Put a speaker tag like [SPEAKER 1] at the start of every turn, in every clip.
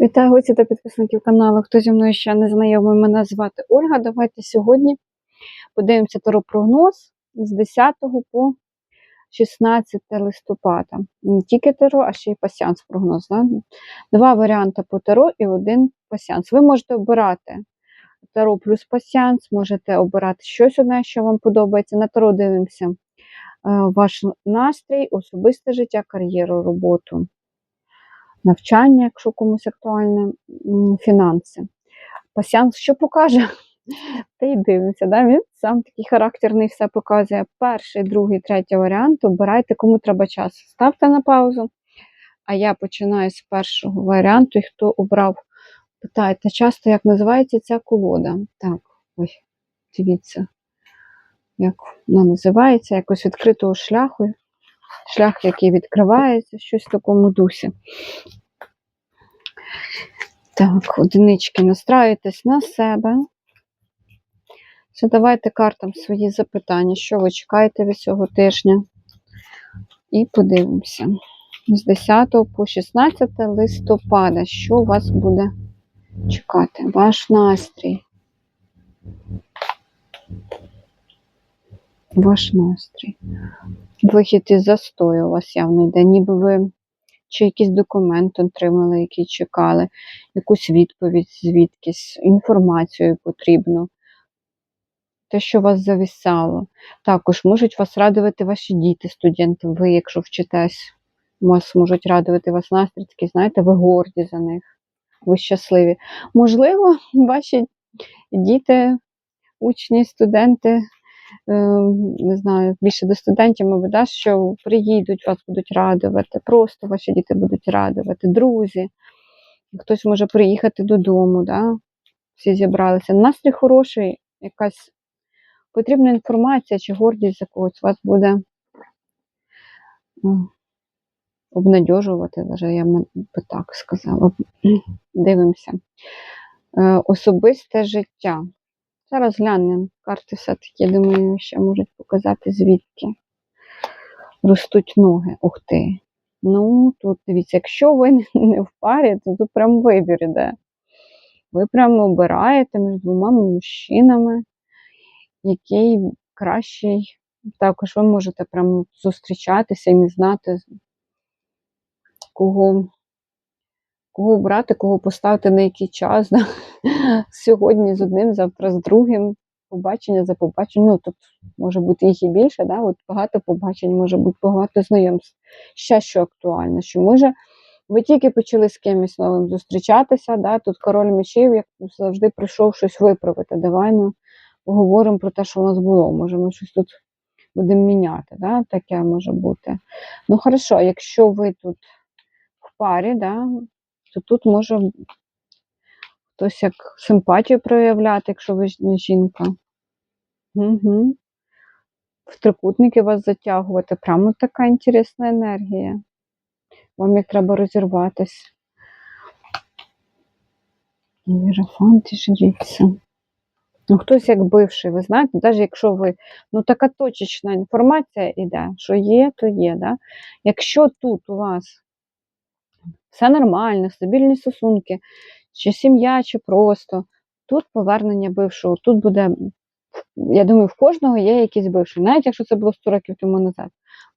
[SPEAKER 1] Вітаю гості та підписників каналу. Хто зі мною ще не знайомий, мене звати Ольга. Давайте сьогодні подивимося таро-прогноз з 10 по 16 листопада. Не тільки таро, а ще й пасіанс прогноз. Да? Два варіанти по таро і один пасіанс. Ви можете обирати таро плюс пасіанс, можете обирати щось одне, що вам подобається. На таро дивимося е, ваш настрій, особисте життя, кар'єру, роботу навчання, якщо комусь актуальне, фінанси. Пасіанс що покаже? Та й дивимося. Да? Він сам такий характерний все показує. Перший, другий, третій варіант. Обирайте, кому треба час. Ставте на паузу. А я починаю з першого варіанту. І хто обрав, питаєте часто, як називається ця колода. Так, ось, дивіться, як вона називається, якось відкритого шляху. Шлях, який відкривається, щось в такому дусі. Так, одинички настраюйтесь на себе. Задавайте картам свої запитання, що ви чекаєте від цього тижня. І подивимося. З 10 по 16 листопада, що вас буде чекати? Ваш настрій. Ваш настрій. Вихід із застою у вас явно йде, ніби ви чи якийсь документ отримали, який чекали, якусь відповідь звідкись, інформацію потрібну. Те, що вас завісало. Також можуть вас радувати ваші діти, студенти, ви, якщо вчитесь, вас можуть радувати вас настрій, знаєте, ви горді за них, ви щасливі. Можливо, ваші діти, учні, студенти не знаю, більше до студентів, мабуть, да, що приїдуть, вас будуть радувати, просто ваші діти будуть радувати, друзі. Хтось може приїхати додому, да? всі зібралися. Настрій хороший, якась потрібна інформація чи гордість за когось вас буде ну, обнадьожувати, даже я б так сказала. Дивимося. Е, Особисте життя. Зараз глянемо. Карти все-таки, думаю, ще можуть показати, звідки ростуть ноги. Ух ти. Ну, тут дивіться, якщо ви не в парі, то тут прям вибір іде. Ви прямо обираєте між двома мужчинами, який кращий. Також ви можете прямо зустрічатися і не знати, кого кого обрати, кого поставити на який час. Да? Сьогодні з одним, завтра з другим. Побачення за побаченням. Ну, тут може бути їх і більше, да? От багато побачень, може бути багато знайомств. Ще що актуально, що може ви тільки почали з кимось новим зустрічатися, да? тут король мечів, як завжди, прийшов щось виправити. Давай ну, поговоримо про те, що у нас було. Може, ми щось тут будемо міняти. Да? Таке може бути. Ну, хорошо, якщо ви тут в парі, да? То тут може хтось як симпатію проявляти, якщо ви жінка. Угу. В трикутники вас затягувати. Прямо така інтересна енергія. Вам як треба розірватись. Вірафант і жріться. Ну, хтось як бивший, ви знаєте, навіть якщо ви, ну така точечна інформація йде, що є, то є. Да? Якщо тут у вас все нормально, стабільні стосунки, чи сім'я, чи просто. Тут повернення бившого, тут буде, я думаю, в кожного є якийсь бивший, навіть якщо це було 100 років тому назад.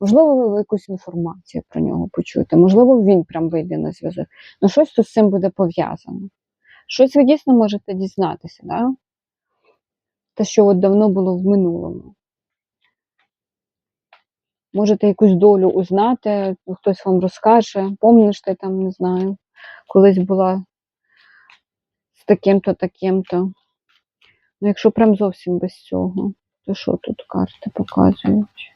[SPEAKER 1] Можливо, ви якусь інформацію про нього почуєте, можливо, він прям вийде на зв'язок. Ну, щось тут з цим буде пов'язано. Щось ви дійсно можете дізнатися, да? те, що от давно було в минулому. Можете якусь долю узнати, хтось вам розкаже, помниш ти там, не знаю, колись була з таким-то, таким-то. Ну, якщо прям зовсім без цього, то що тут карти показують?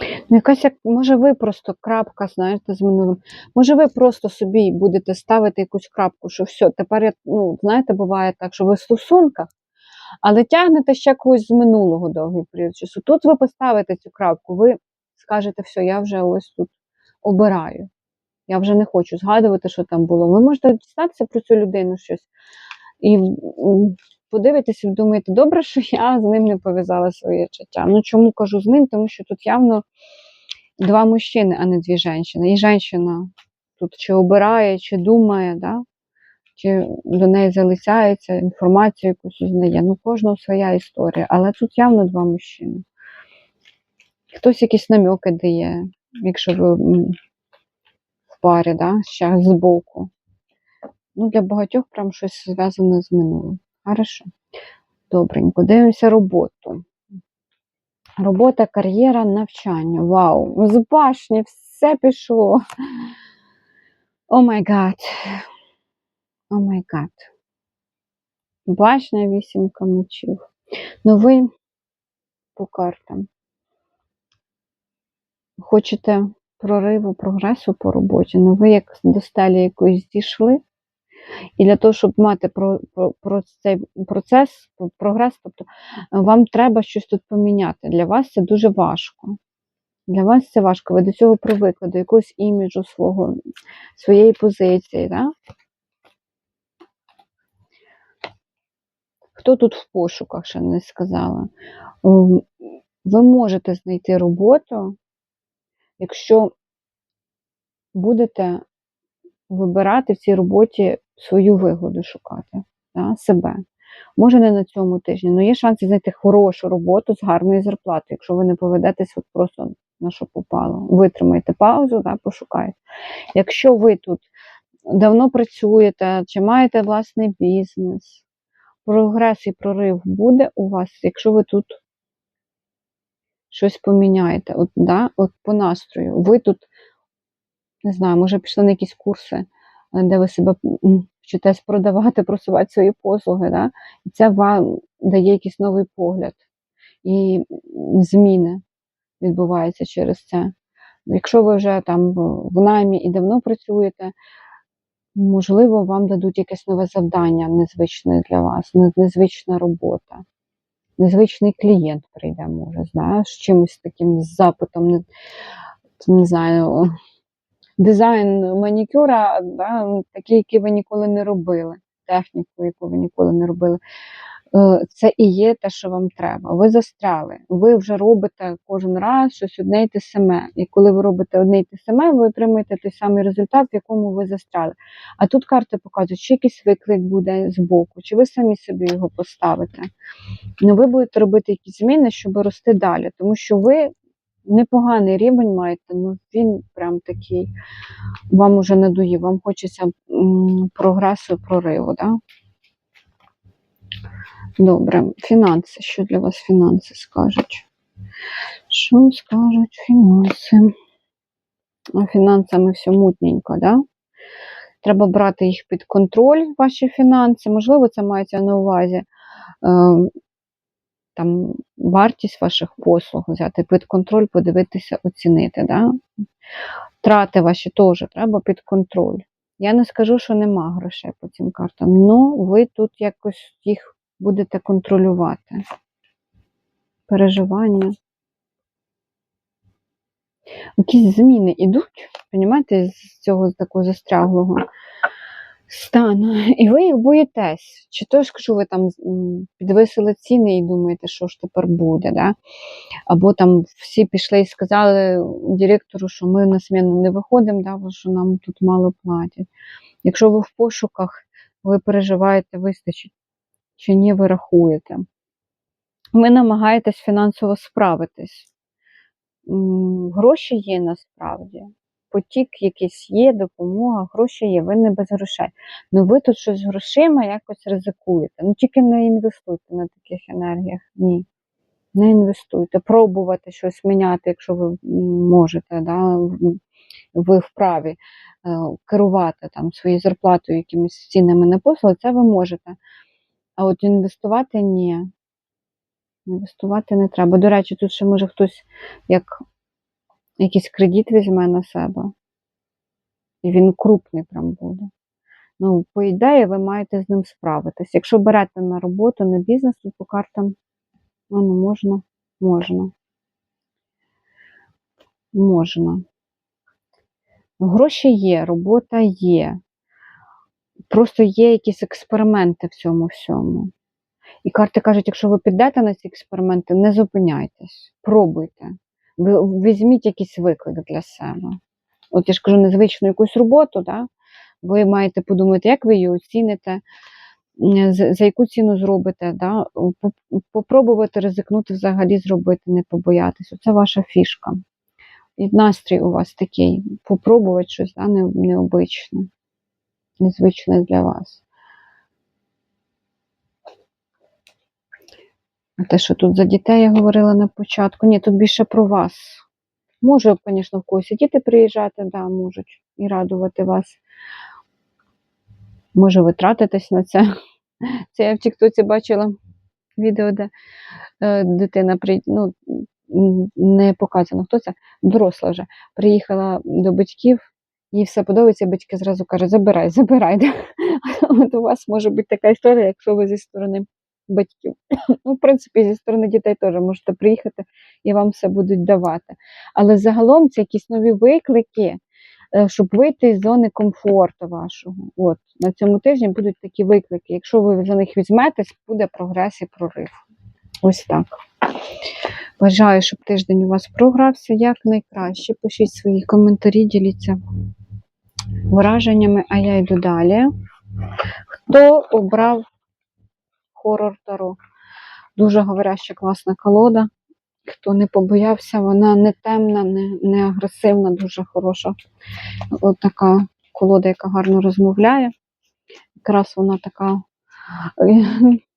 [SPEAKER 1] Ну, якась як, може, ви просто крапка, знаєте, з минулим. Може, ви просто собі будете ставити якусь крапку, що все, тепер ну, знаєте, буває так, що ви в стосунках, але тягнете ще когось з минулого довгий період часу. Тут ви поставите цю крапку, ви скажете, все, я вже ось тут обираю. Я вже не хочу згадувати, що там було. Ви можете дізнатися про цю людину щось і подивитися і думаєте, добре, що я з ним не пов'язала своє життя. Ну чому кажу з ним? Тому що тут явно два мужчини, а не дві жінки. І жінка тут чи обирає, чи думає, да? Чи до неї залицяється, інформацію якусь узнає. Ну, кожного своя історія. Але тут явно два мужчини. Хтось якісь намеки дає, якщо ви в парі, да? ще збоку. Ну, для багатьох прям щось зв'язане з минулим. Хорошо. Добренько. Дивимося роботу. Робота, кар'єра, навчання. Вау! З башні все пішло. О май гад. О май гад. Башня вісімка мечів. Ви по картам. Хочете прориву, прогресу по роботі, ну ви як до стелі якоїсь дійшли. І для того, щоб мати про, про, про цей процес, прогрес, тобто е, вам треба щось тут поміняти. Для вас це дуже важко. Для вас це важко. Ви до цього привикли, до якогось іміджу свого, своєї позиції. Да? Хто тут в пошуках, ще не сказала? Ви можете знайти роботу, якщо будете вибирати в цій роботі свою вигоду шукати да, себе. Може, не на цьому тижні, але є шанси знайти хорошу роботу з гарною зарплатою, якщо ви не поведетесь от просто на що попало. Витримайте паузу, да, пошукайте. Якщо ви тут давно працюєте чи маєте власний бізнес, прогрес і прорив буде у вас, якщо ви тут щось поміняєте. От, да, от по настрою. Ви тут, не знаю, може пішли на якісь курси, е, де ви себе вчитесь продавати, просувати свої послуги. Да? І це вам дає якийсь новий погляд. І зміни відбуваються через це. Якщо ви вже там в наймі і давно працюєте, можливо, вам дадуть якесь нове завдання незвичне для вас, незвична робота. Незвичний клієнт прийде, може, знаєш, з чимось таким запитом, не, не знаю, дизайн манікюра, да, такий, який ви ніколи не робили, техніку, яку ви ніколи не робили. Е, Це і є те, що вам треба. Ви застряли. Ви вже робите кожен раз щось одне й те саме. І коли ви робите одне й те саме, ви отримуєте той самий результат, в якому ви застряли. А тут карти показують, чи якийсь виклик буде з боку, чи ви самі собі його поставите. Ну, ви будете робити якісь зміни, щоб рости далі, тому що ви непоганий рівень маєте, ну він прям такий вам уже надоїв, вам хочеться прогресу, прориву. Да? Добре, фінанси. Що для вас фінанси скажуть? Що скажуть фінанси? А Фінансами все мутненько, да? Треба брати їх під контроль, ваші фінанси. Можливо, це мається на увазі е, там, вартість ваших послуг взяти під контроль, подивитися, оцінити. Да? Трати ваші теж треба під контроль. Я не скажу, що нема грошей по цим картам, але ви тут якось їх будете контролювати. Переживання. Якісь зміни йдуть, розумієте, з цього такого застряглого стану. І ви їх боїтесь. Чи то ж кажу, ви там підвисили ціни і думаєте, що ж тепер буде, да? Або там всі пішли і сказали директору, що ми на зміну не виходимо, да, бо що нам тут мало платять. Якщо ви в пошуках, ви переживаєте, вистачить чи ні, ви рахуєте. Ви намагаєтесь фінансово справитись. Гроші є насправді. Потік якийсь є, допомога, гроші є, ви не без грошей. Ну ви тут щось з грошима якось ризикуєте. Ну тільки не інвестуйте на таких енергіях. Ні. Не інвестуйте. Пробувати щось міняти, якщо ви можете. Да? Ви вправі е, керувати там своєю зарплатою якимись цінами на послуги, це ви можете. А от інвестувати ні. Інвестувати не треба. До речі, тут ще може хтось як якийсь кредит візьме на себе. І він крупний прям буде. Ну, по ідеї, ви маєте з ним справитись. Якщо берете на роботу, на бізнес, то по картам ну, можна, можна. Можна. Гроші є, робота є. Просто є якісь експерименти в цьому всьому. І карти кажуть, якщо ви підете на ці експерименти, не зупиняйтесь, пробуйте. ви візьміть якийсь виклик для себе. От я ж кажу, незвичну якусь роботу, да? ви маєте подумати, як ви її оціните, за яку ціну зробите, да? Попробувати ризикнути взагалі зробити, не побоятися. Це ваша фішка. І настрій у вас такий, попробувати щось да? не, необичне, незвичне для вас. А те, що тут за дітей я говорила на початку, ні, тут більше про вас. Може, звісно, в когось і діти приїжджати, да, можуть і радувати вас. Може, ви тратитесь на це. Це я в Тіктоці бачила відео, де е, дитина при... ну, не показано, хто це, доросла вже, приїхала до батьків, їй все подобається, батьки зразу кажуть, забирай, забирай. От у вас може бути така історія, якщо ви зі сторони батьків. Ну, в принципі, зі сторони дітей теж можете приїхати і вам все будуть давати. Але загалом це якісь нові виклики, е, щоб вийти з зони комфорту вашого. От на цьому тижні будуть такі виклики. Якщо ви за них візьметесь, буде прогрес і прорив. Ось так. Бажаю, щоб тиждень у вас програвся якнайкраще. Пишіть свої коментарі, діліться враженнями, а я йду далі. Хто обрав хорор Таро? Дуже говоряща класна колода. Хто не побоявся, вона не темна, не, не агресивна, дуже хороша. От така колода, яка гарно розмовляє. Якраз вона така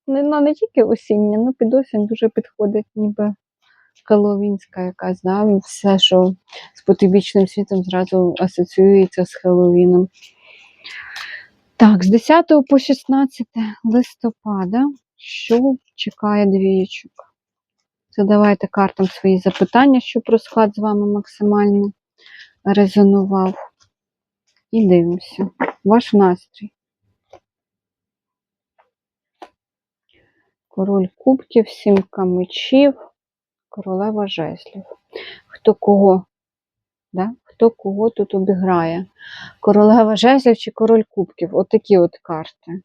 [SPEAKER 1] не, ну, не тільки осіння, ну під осінь дуже підходить, ніби хеллоуінська якась, да? все, що з потойбічним світом зразу асоціюється з Хеллоуіном. Так, з 10 по 16 листопада, що чекає двієчок? Задавайте картам свої запитання, щоб розклад з вами максимально резонував. І дивимося. Ваш настрій. Король кубків, сімка мечів, королева жезлів. Хто кого? Да? Хто кого тут обіграє? Королева жезлів чи король кубків? Отакі от карти.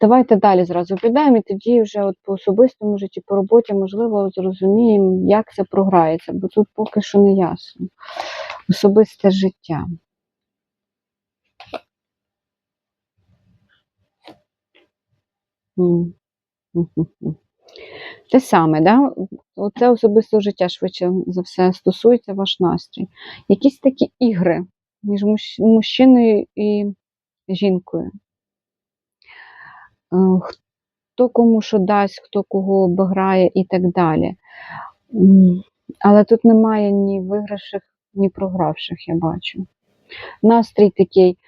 [SPEAKER 1] Давайте далі зразу підемо, і тоді вже от по особистому житті, по роботі, можливо, зрозуміємо, як це програється, бо тут поки що не ясно. Особисте життя. Те саме, да? Оце особисте життя швидше за все стосується ваш настрій. Якісь такі ігри між мужчиною і жінкою. Е, Хто кому що дасть, хто кого обіграє і так далі. Але тут немає ні виграших, ні програвших, я бачу. Настрій такий.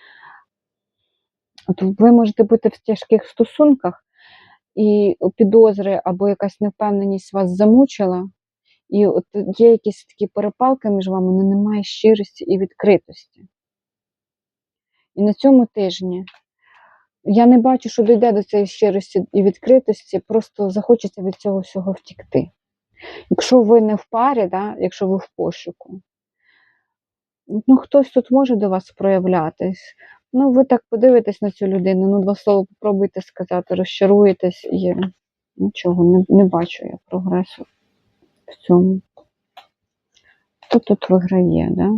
[SPEAKER 1] От ви можете бути в тяжких стосунках, і підозри або якась невпевненість вас замучила, і от є якісь такі перепалки між вами, але немає щирості і відкритості. І на цьому тижні я не бачу, що дійде до цієї щирості і відкритості, просто захочеться від цього всього втікти. Якщо ви не в парі, да, якщо ви в пошуку, ну хтось тут може до вас проявлятись. Ну, ви так подивитесь на цю людину, ну, два слова попробуйте сказати, розчаруєтесь і нічого, не, не бачу я прогресу в цьому. Хто тут виграє, да?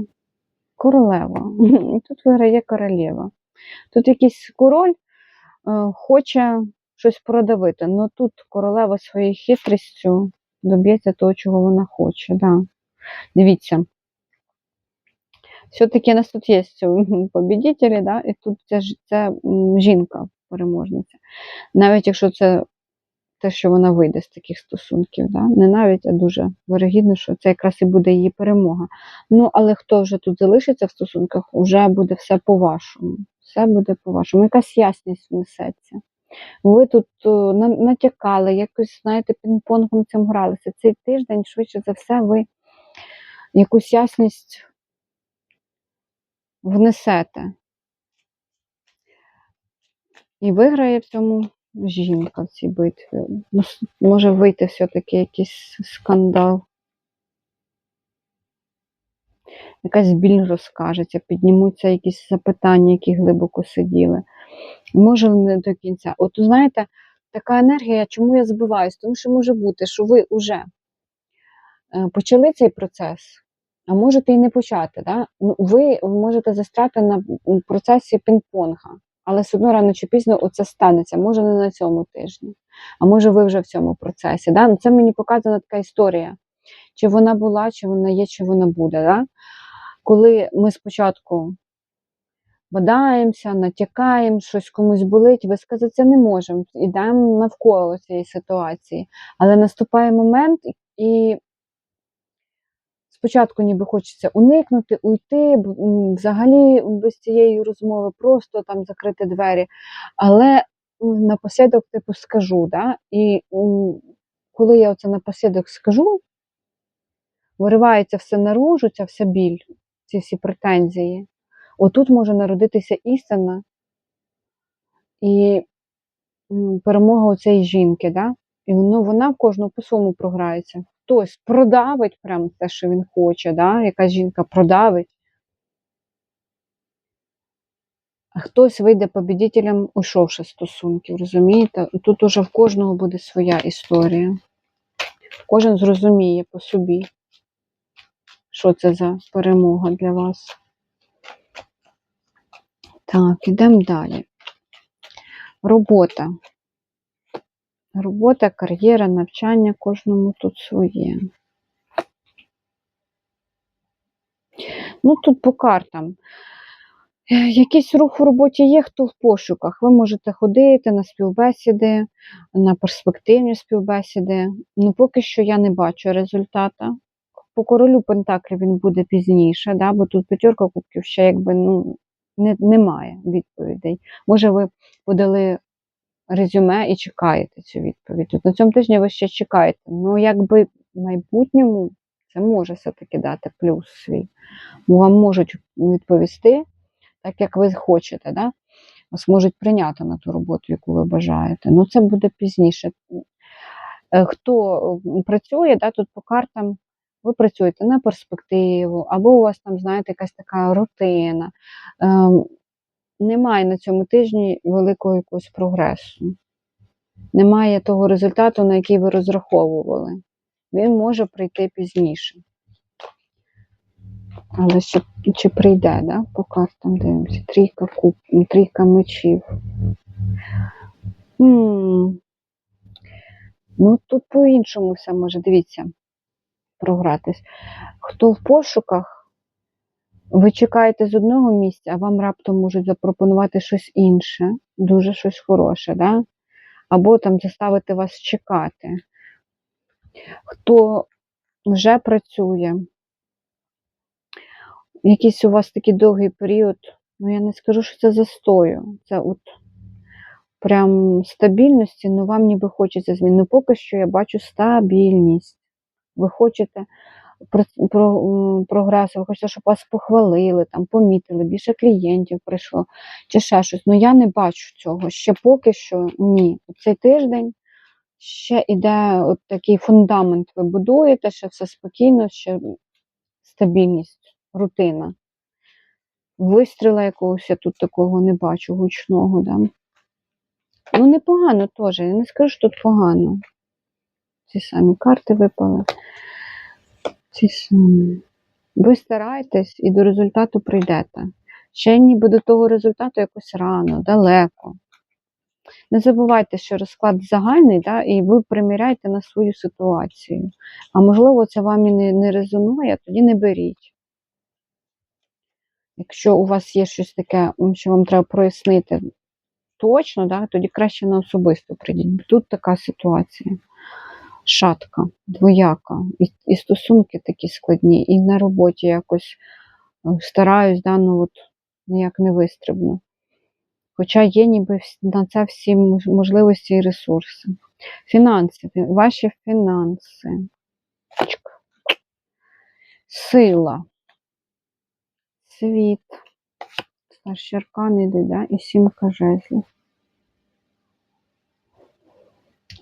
[SPEAKER 1] Королева. Тут виграє королева. Тут якийсь король е, хоче щось продавити, але тут королева своєю хитрістю доб'ється того, чого вона хоче. Да. Дивіться. Все-таки у нас тут є побідітелі, да? і тут це, це жінка переможниця. Навіть якщо це те, що вона вийде з таких стосунків, да? не навіть, а дуже вирогідно, що це якраз і буде її перемога. Ну, але хто вже тут залишиться в стосунках, вже буде все по-вашому. Все буде по-вашому. Якась ясність внесеться. Ви тут натякали, якось, знаєте, пінг-понгом цим гралися. Цей тиждень, швидше за все, ви якусь ясність внесете. І виграє в цьому жінка в цій битві. Ну, Може вийти все-таки якийсь скандал. Якась біль розкажеться, піднімуться якісь запитання, які глибоко сиділи. Може, не до кінця. От знаєте, така енергія, чому я збиваюсь? Тому що може бути, що ви вже е, почали цей процес, а можете і не почати. Да? Ну, ви можете застряти на процесі пінг-понга, але все одно рано чи пізно оце станеться. Може не на цьому тижні, а може ви вже в цьому процесі. Да? Ну, це мені показана така історія. Чи вона була, чи вона є, чи вона буде. Да? Коли ми спочатку бодаємося, натякаємо, щось комусь болить, висказатися не можемо, йдемо навколо цієї ситуації. Але наступає момент, і спочатку ніби хочеться уникнути, уйти, взагалі без цієї розмови, просто там закрити двері. Але напослідок, типу, скажу, да? і коли я оце напослідок скажу, виривається все наружу, ця вся біль, ці всі претензії. Отут може народитися істина і перемога у цієї жінки, да? і воно, вона в кожного по-своєму програється. Хтось продавить прям те, що він хоче, да? якась жінка продавить, а хтось вийде побідітелем, уйшовши стосунків, розумієте? Тут уже в кожного буде своя історія. Кожен зрозуміє по собі, що це за перемога для вас. Так, ідемо далі. Робота. Робота, кар'єра, навчання, кожному тут своє. Ну, тут по картам. Е, Якийсь рух у роботі є, хто в пошуках. Ви можете ходити на співбесіди, на перспективні співбесіди. Ну, поки що я не бачу результата. По королю Пентаклів він буде пізніше, да, бо тут п'ятерка кубків ще якби ну, не, немає відповідей. Може, ви подали резюме і чекаєте цю відповідь. От на цьому тижні ви ще чекаєте. Ну, якби в майбутньому це може все-таки дати плюс свій. Бо вам можуть відповісти так, як ви хочете. Да? Вас можуть прийняти на ту роботу, яку ви бажаєте. Ну, це буде пізніше. Е, Хто працює, да, тут по картам, ви працюєте на перспективу, або у вас там, знаєте, якась така рутина. Ем, немає на цьому тижні великого якогось прогресу. Немає того результату, на який ви розраховували. Він може прийти пізніше. Але ще, чи прийде, да? по картам дивимося. Трійка куб, трійка мечів. М. Ну, тут по-іншому все може, дивіться, програтись. Хто в пошуках, ви чекаєте з одного місця, а вам раптом можуть запропонувати щось інше, дуже щось хороше, да? або там заставити вас чекати. Хто вже працює, якийсь у вас такий довгий період, ну я не скажу, що це застою. Це от прям стабільності, ну вам ніби хочеться змін. Ну поки що я бачу стабільність. Ви хочете про, про, прогресу, ви хочете, щоб вас похвалили, там, помітили, більше клієнтів прийшло, чи ще щось. Ну я не бачу цього. Ще поки що ні. Цей тиждень ще іде от такий фундамент. Ви будуєте, ще все спокійно, ще стабільність, рутина. Вистріла якогось я тут такого не бачу, гучного. Да? Ну, непогано теж. Я не скажу, що тут погано. Ці самі карти випали. Ці самі. Ви стараєтесь і до результату прийдете. Ще ніби до того результату якось рано, далеко. Не забувайте, що розклад загальний, да, і ви приміряєте на свою ситуацію. А можливо, це вам і не, не резонує, тоді не беріть. Якщо у вас є щось таке, що вам треба прояснити точно, да, тоді краще на особисто прийдіть. Тут така ситуація. Шатка, двояка. І, і стосунки такі складні, і на роботі якось е, стараюсь, да, ну от ніяк не вистрибну. Хоча є ніби на це всі можливості і ресурси. Фінанси, ваші фінанси. Сила. Світ. Старші аркани да? і сімка жезлів.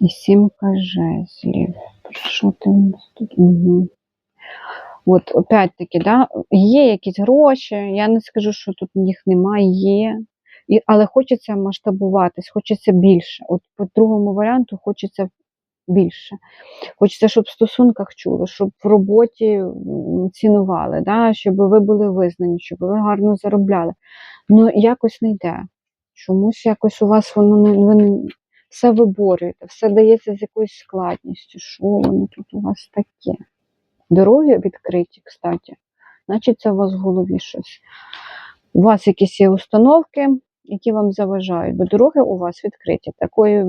[SPEAKER 1] І сімка жезлів. Що ти тут? Угу. От, опять-таки, да, є якісь гроші, я не скажу, що тут їх немає, є. І, але хочеться масштабуватись, хочеться більше. От по другому варіанту хочеться більше. Хочеться, щоб в стосунках чули, щоб в роботі цінували, да? щоб ви були визнані, щоб ви гарно заробляли. Ну, якось не йде. Чомусь якось у вас воно не все виборюєте, все дається з якоюсь складністю. Що воно тут у вас таке? Дороги відкриті, кстати. Значить, це у вас в голові щось. У вас якісь є установки, які вам заважають, бо дороги у вас відкриті. Такої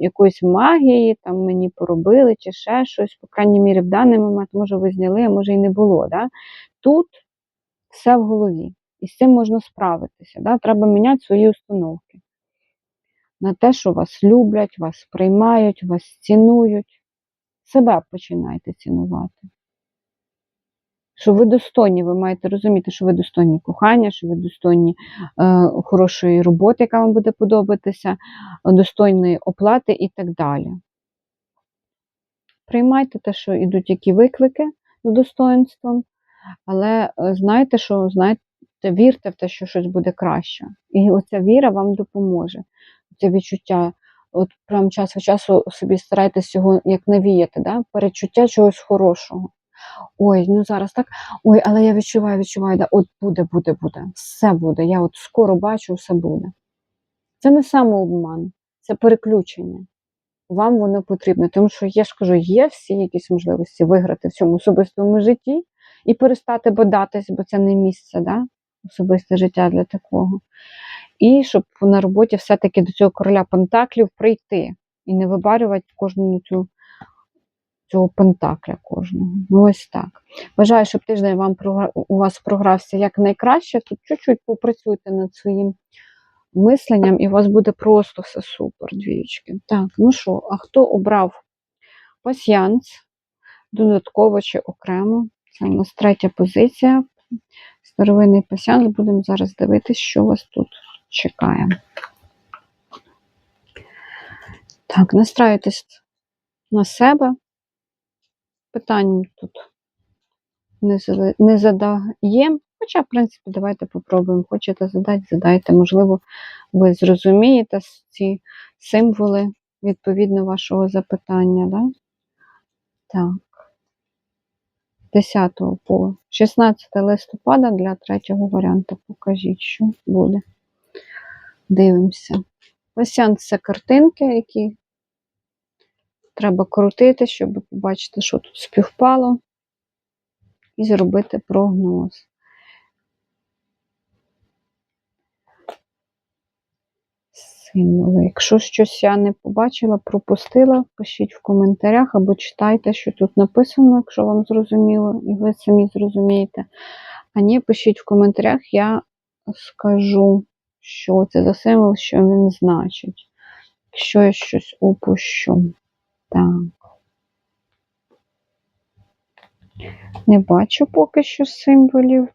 [SPEAKER 1] якоїсь магії, там мені поробили чи ще щось, по крайній мірі, в даний момент, може, ви зняли, а може і не було. Да? Тут все в голові. І з цим можна справитися. Да? Треба міняти свої установки. На те, що вас люблять, вас приймають, вас цінують. Себе починайте цінувати. Що ви достойні, ви маєте розуміти, що ви достойні кохання, що ви достойні е, хорошої роботи, яка вам буде подобатися, достойної оплати і так далі. Приймайте те, що йдуть які виклики з достоинством, але е, знайте, що знаєте, вірте в те, що щось буде краще. І оця віра вам допоможе. Це відчуття, от прям час від часу собі старайтесь його як навіяти, да? перечуття чогось хорошого. Ой, ну зараз так. Ой, але я відчуваю, відчуваю, да, от буде, буде, буде. Все буде. Я от скоро бачу, все буде. Це не самообман, це переключення. Вам воно потрібно, тому що я ж кажу, є всі якісь можливості виграти в цьому особистому житті і перестати бодатись, бо це не місце, да? особисте життя для такого. І щоб на роботі все-таки до цього короля Пентаклів прийти і не вибарювати кожну цю цього пентакля кожного. Ну, ось так. Бажаю, щоб тиждень вам у вас програвся як найкраще. Тут чуть-чуть попрацюйте над своїм мисленням, і у вас буде просто все супер, двічки. Так, ну що, а хто обрав пасьянс, додатково чи окремо? Це у нас третя позиція. Старовинний пасьянс. Будемо зараз дивитися, що у вас тут чекає. Так, настраюйтесь на себе. Питань тут не, задаємо. Хоча, в принципі, давайте попробуємо. Хочете задати, задайте. Можливо, ви зрозумієте ці символи відповідно вашого запитання. Да? Так. 10 по 16 листопада для третього варіанту. Покажіть, що буде. Дивимося. Пасіанс це картинки, які треба крутити, щоб побачити, що тут співпало, і зробити прогноз. Символи. Якщо щось я не побачила, пропустила, пишіть в коментарях або читайте, що тут написано, якщо вам зрозуміло, і ви самі зрозумієте. А ні, пишіть в коментарях, я скажу, що це за символ, що він значить. Якщо я щось упущу. Так. Не бачу поки що символів.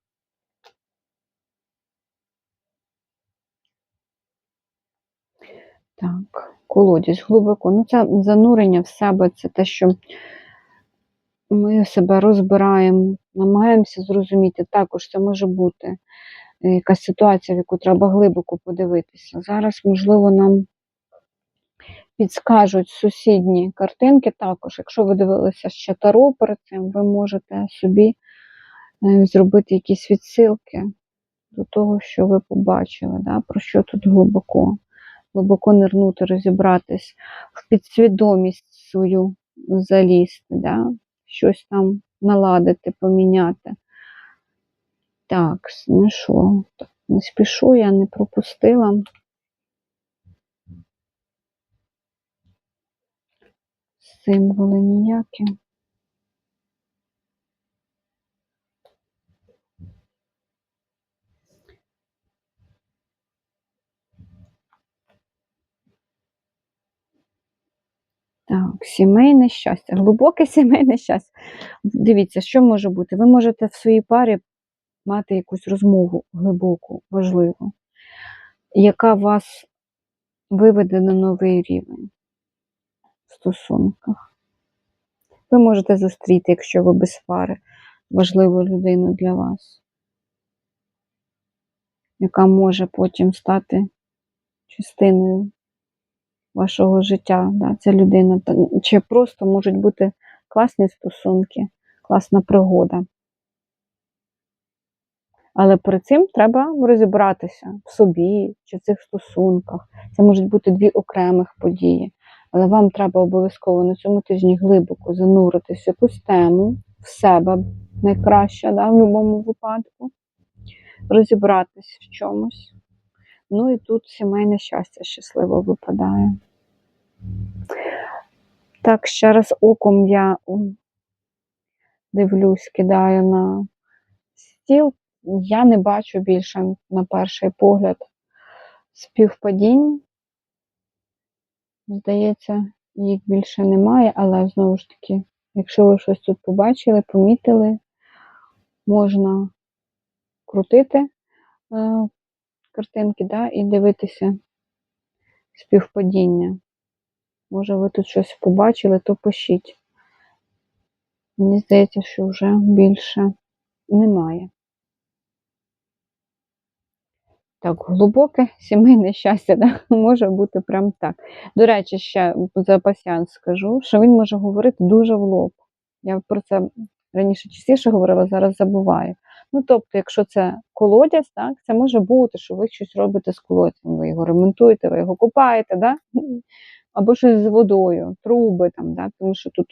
[SPEAKER 1] Так, колодязь глибоко. Ну, це занурення в себе, це те, що ми себе розбираємо, намагаємося зрозуміти. Також це може бути якась ситуація, в яку треба глибоко подивитися. Зараз, можливо, нам підскажуть сусідні картинки також. Якщо ви дивилися ще таро перед цим, ви можете собі е, зробити якісь відсилки до того, що ви побачили, да? про що тут глибоко. Глибоко нирнути, розібратись, в підсвідомість свою залізти, да? щось там наладити, поміняти. Так, ну що, не спішу, я не пропустила. Символи ніякі. Так, сімейне щастя, глибоке сімейне щастя. Дивіться, що може бути? Ви можете в своїй парі мати якусь розмову глибоку, важливу, яка вас виведе на новий рівень в стосунках. Ви можете зустріти, якщо ви без пари, важливу людину для вас, яка може потім стати частиною вашого життя. Да, ця людина. Чи просто можуть бути класні стосунки, класна пригода. Але перед цим треба розібратися в собі чи в цих стосунках. Це можуть бути дві окремих події. Але вам треба обов'язково на цьому тижні глибоко зануритись в якусь тему, в себе найкраще, да, в будь-якому випадку, розібратись в чомусь. Ну і тут сімейне щастя щасливо випадає. Так, ще раз оком я дивлюсь, кидаю на стіл. Я не бачу більше на перший погляд співпадінь. Здається, їх більше немає, але знову ж таки, якщо ви щось тут побачили, помітили, можна крутити е, картинки да, і дивитися співпадіння. Може, ви тут щось побачили, то пишіть. Мені здається, що вже більше немає. Так, глибоке сімейне щастя, да? може бути прям так. До речі, ще за пасіанс скажу, що він може говорити дуже в лоб. Я про це раніше частіше говорила, зараз забуваю. Ну, тобто, якщо це колодязь, так, це може бути, що ви щось робите з колодцем, ви його ремонтуєте, ви його купаєте, да? або щось з водою, труби, там, да? тому що тут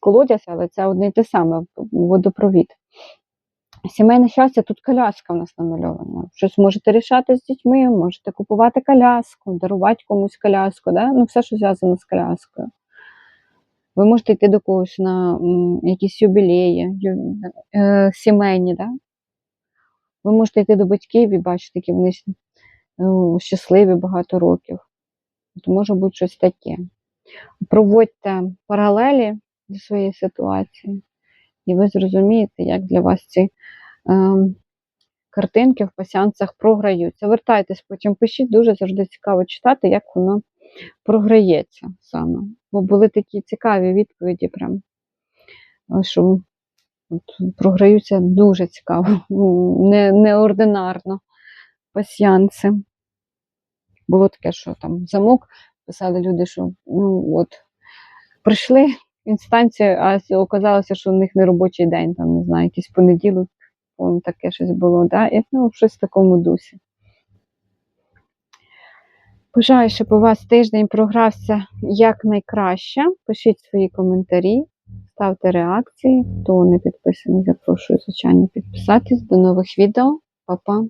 [SPEAKER 1] колодязь, але це одне й те саме водопровід. Сімейне щастя, тут коляска в нас намальована. Щось можете рішати з дітьми, можете купувати коляску, дарувати комусь коляску, да? ну все, що зв'язано з коляскою. Ви можете йти до когось на якісь юбілеї, е, сімейні, да? ви можете йти до батьків і бачити, які вони е, щасливі багато років. От може бути щось таке. Проводьте паралелі до своєї ситуації, і ви зрозумієте, як для вас ці ем, картинки в пасіанцях програються. Вертайтесь, потім пишіть, дуже завжди цікаво читати, як воно програється саме. Бо були такі цікаві відповіді, прям, е, що от, програються дуже цікаво, не, неординарно пасіанці. Було таке, що там замок писали люди, що ну от прийшли в інстанцію, а оказалося, що у них не робочий день, там, не знаю, якийсь понеділок, по таке щось було, да? і ну, щось в такому дусі. Бажаю, щоб у вас тиждень програвся якнайкраще. Пишіть свої коментарі, ставте реакції. Хто не підписаний, запрошую, звичайно, підписатись. До нових відео. Па-па!